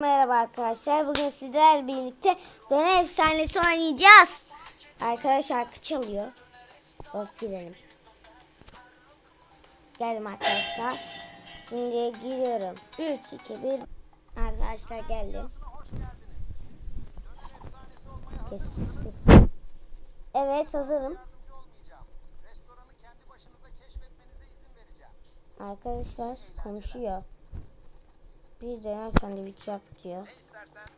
Merhaba arkadaşlar. Bugün sizlerle birlikte Döne Efsanesi oynayacağız. Arkadaş şarkı çalıyor. Hop gidelim. Geldim arkadaşlar. Şimdi gidiyorum. 3, 2, 1. Arkadaşlar geldim. Evet hazırım. Arkadaşlar konuşuyor. Bir döner sandviç yap diyor. Ne istersen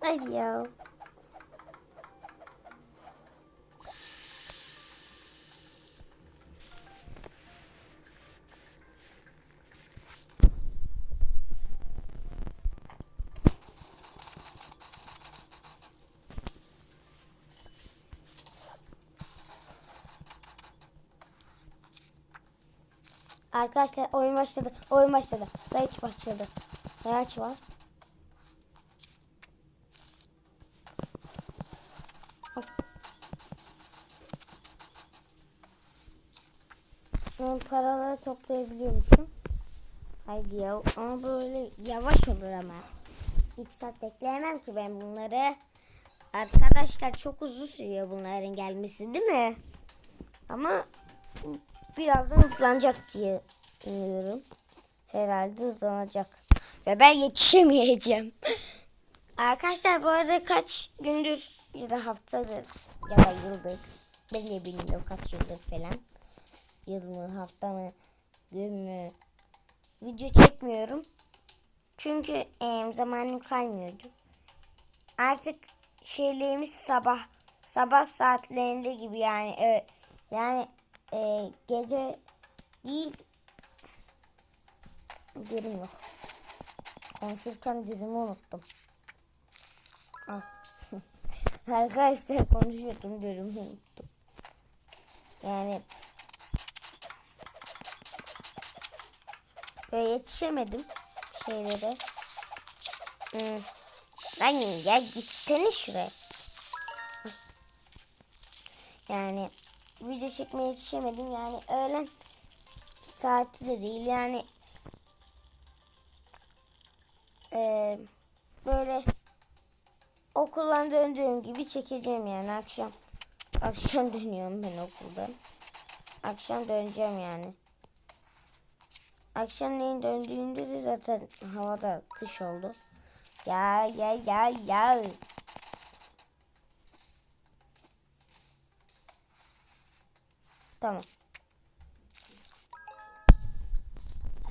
Hadi ya. Arkadaşlar oyun başladı. Oyun başladı. Sayıç başladı. Sayaç var. Ben paraları toplayabiliyormuşum. Haydi ya. Ama böyle yavaş olur ama. İlk saat bekleyemem ki ben bunları. Arkadaşlar çok uzun sürüyor bunların gelmesi değil mi? Ama birazdan hızlanacak diye umuyorum. Herhalde hızlanacak. Ve ben yetişemeyeceğim. Arkadaşlar bu arada kaç gündür ya da haftadır ya da yıldır ben de bilmiyorum kaç yıldır falan yıl mı hafta mı gün mü video çekmiyorum. Çünkü e, zamanım kalmıyordu. Artık şeylerimiz sabah sabah saatlerinde gibi yani ö- yani e, gece değil dilim yok. Konuşurken dilimi unuttum. Ah. Arkadaşlar konuşuyordum dilimi unuttum. Yani Ve yetişemedim şeylere. Hmm. Lan ya gitsene şuraya. Yani video çekmeye yetişemedim. Yani öğlen saati de değil. Yani eee, böyle okuldan döndüğüm gibi çekeceğim yani akşam. Akşam dönüyorum ben okuldan. Akşam döneceğim yani. Akşamleyin döndüğümde de zaten havada kış oldu. Ya ya ya ya. Tamam.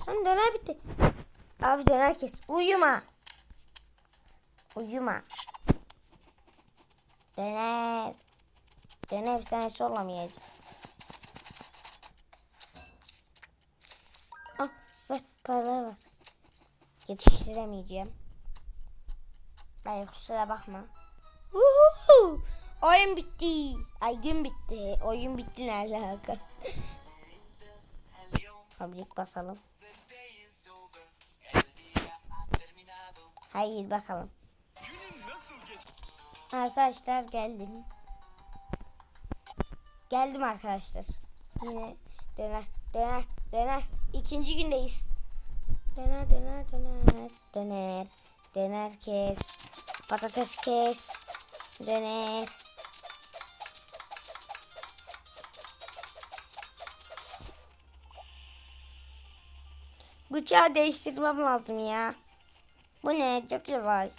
Lan döner bitti. Abi döner kes. Uyuma. Uyuma. Döner. Döner sen olamayacak. Ah ver paraları ver. Yetiştiremeyeceğim. Ay kusura bakma. Uhu! Oyun bitti. Ay gün bitti. Oyun bitti ne alaka? Fabrik basalım. Hayır bakalım. Arkadaşlar geldim. Geldim arkadaşlar. Yine döner, döner, döner. İkinci gündeyiz. Döner, döner, döner, döner, döner kes, patates kes, döner. Bıçağı değiştirmem lazım ya. Bu ne? Çok yavaş.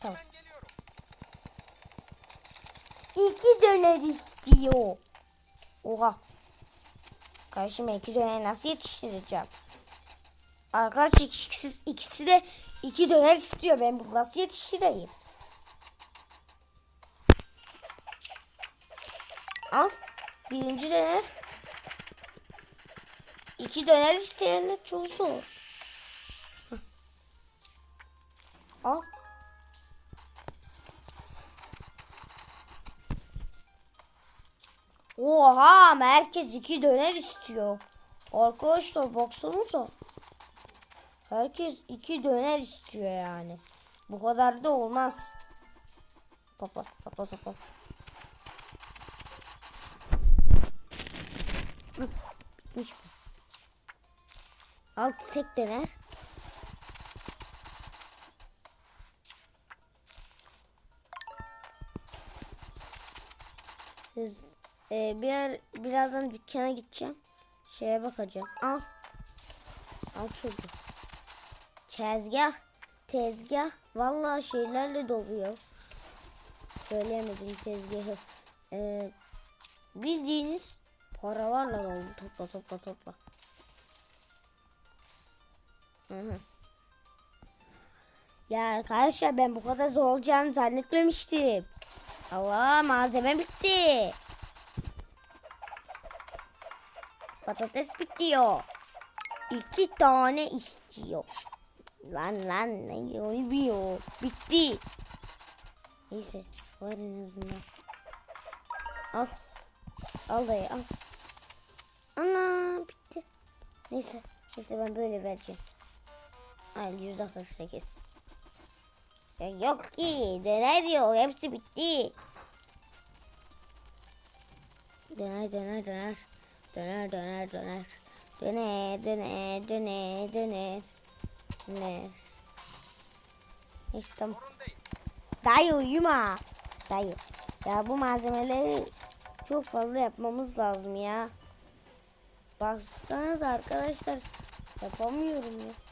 Tamam. İki döner istiyor. Oha. Karşıma iki döner nasıl yetiştireceğim? Arkadaş ikisi, ikisi de iki döner istiyor. Ben bunu nasıl yetiştireyim? Al. Birinci döner. İki döner isteyenler çok zor. Al. Oha herkes iki döner istiyor. Arkadaşlar baksanıza. Herkes iki döner istiyor yani. Bu kadar da olmaz. Kapat kapat kapat. Bitmiş mi? Altı tek döner. Biz, e, bir yer, birazdan dükkana gideceğim. Şeye bakacağım. Al. Al çocuğu. Tezgah. Tezgah. Vallahi şeylerle doluyor. Söyleyemedim tezgahı. Ee, bildiğiniz paralarla dolu. Topla topla topla. Hı hı. Ya arkadaşlar ben bu kadar zor olacağını zannetmemiştim. Allah malzeme bitti. Patates bitiyor. İki tane istiyor. Lan lan ne oluyor? Bitti. Neyse var en azından. Al. Al dayı al. Ana bitti. Neyse. Neyse ben böyle vereceğim. Ay yüzde 48. Ya yok ki. Döner diyor. Hepsi bitti. Döner döner döner. Döner döner döner. Döner döner döner döner. Döner. İşte. Dayı uyuma. Dayı. Ya bu malzemeleri çok fazla yapmamız lazım ya. Baksanıza arkadaşlar. Yapamıyorum ya.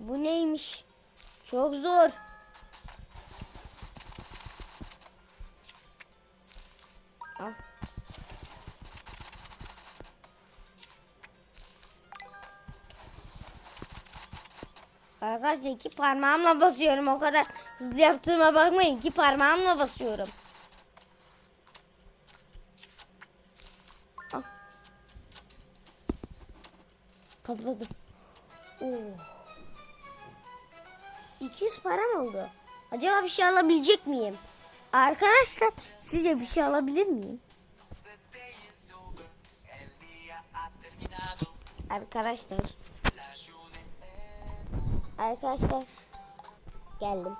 Bu neymiş? Çok zor. Al. Arkadaşlar iki parmağımla basıyorum. O kadar hızlı yaptığıma bakmayın. İki parmağımla basıyorum. Al. Topladım. Oo. 200 param oldu. Acaba bir şey alabilecek miyim? Arkadaşlar sizce bir şey alabilir miyim? Arkadaşlar. Arkadaşlar geldim.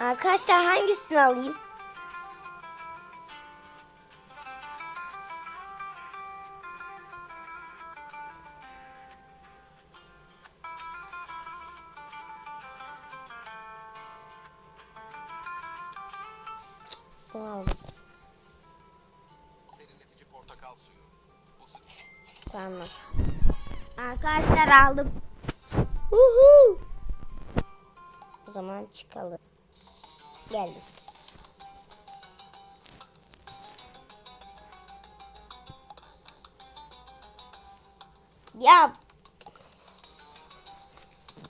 Arkadaşlar hangisini alayım? Bunu aldım. Serinletici portakal suyu. Bu. Tamam. Arkadaşlar aldım. Uhu. O zaman çıkalım. Geldim. Ya.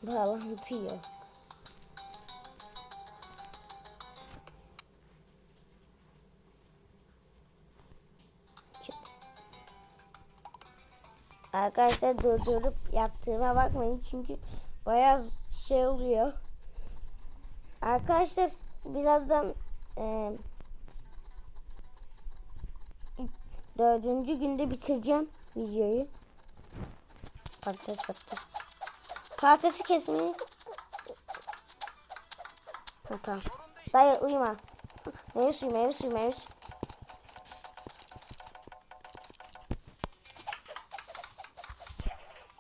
Bağlantı yok. Arkadaşlar durdurup yaptığıma bakmayın çünkü bayağı şey oluyor. Arkadaşlar birazdan e, dördüncü günde bitireceğim videoyu. Patates patates. Patatesi kesmeyi. Ha, tamam. Dayı uyuma. Meyve suyu meyve suyu meyve suyu.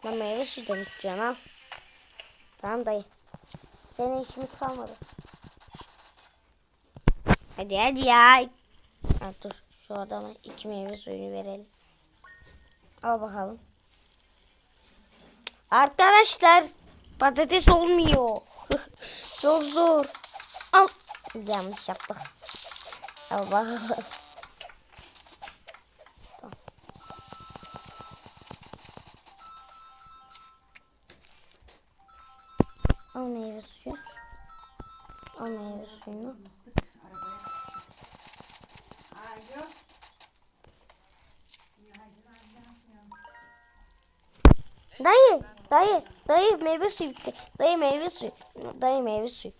Ben meyve suyu istiyorum al. Tamam dayı. Senin işimiz kalmadı. Hadi hadi ya. Ha, dur şu adama iki meyve suyunu verelim. Al bakalım. Arkadaşlar patates olmuyor. Çok zor. Al. Yanlış yaptık. Al bakalım. Al meyve suyu. Al meyve suyunu. Dayı, dayı, dayı meyve suyu bitti. Dayı meyve suyu. Dayı meyve suyu.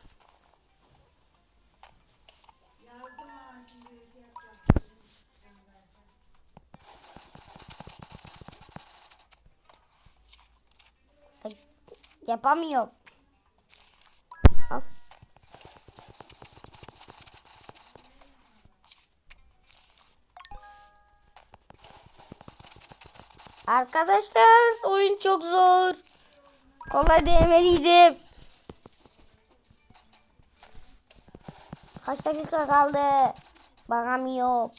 Yapamıyorum. Arkadaşlar oyun çok zor. Kolay değmeliydim. Kaç dakika kaldı? Bakamıyorum.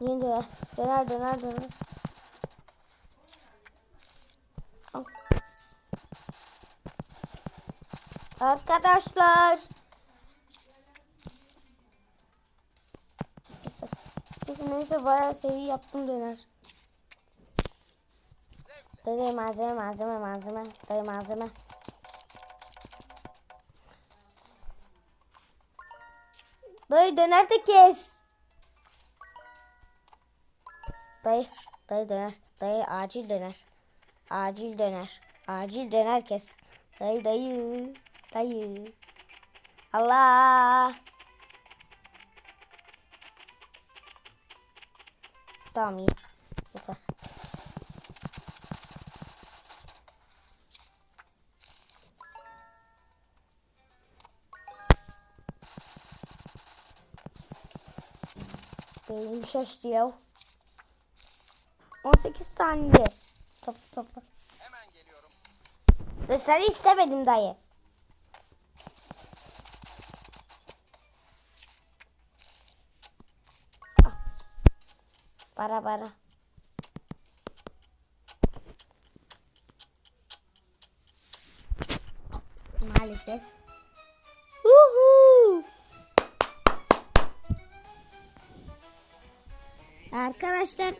Niye döner? Döner döner döner. Arkadaşlar. Neyse, neyse bayağı seri yaptım döner. Dayı malzeme malzeme malzeme. Dayı malzeme. Dayı döner de kes. Dayı, dayı döner. Dayı acil döner. Acil döner. Acil döner kes. Dayı dayı. Dayı. Allah. Tamam iyi. Yeter. Beynim şaştı ya. 18 saniye. Topla topla. Hemen geliyorum. Ve seni istemedim dayı. Para para. Maalesef. Uhu. Arkadaşlar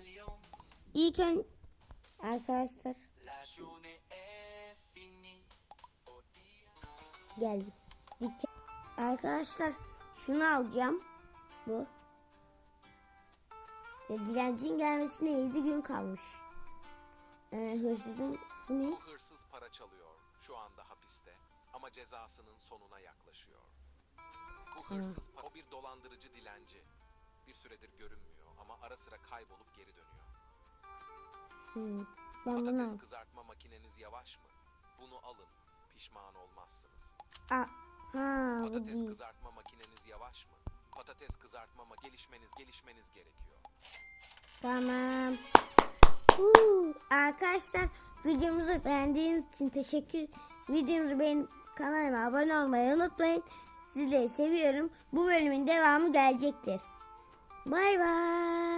ilk ön arkadaşlar. Dikkat. Arkadaşlar şunu alacağım. Bu. E, dilencinin gelmesine 7 gün kalmış. E, hırsızın bu ne? Bu hırsız para çalıyor. Şu anda hapiste. Ama cezasının sonuna yaklaşıyor. Bu hırsız o bir dolandırıcı dilenci. Bir süredir görünmüyor ama ara sıra kaybolup geri dönüyor. Hmm, Ben bunu Patates al. kızartma makineniz yavaş mı? Bunu alın. Pişman olmazsınız. Aa, ha bu Patates değil. kızartma makineniz yavaş mı? Patates kızartma ma gelişmeniz gelişmeniz gerekiyor. Tamam. Huu, arkadaşlar videomuzu beğendiğiniz için teşekkür. Videomuzu beğenip kanalıma abone olmayı unutmayın. Sizleri seviyorum. Bu bölümün devamı gelecektir. Bay bay.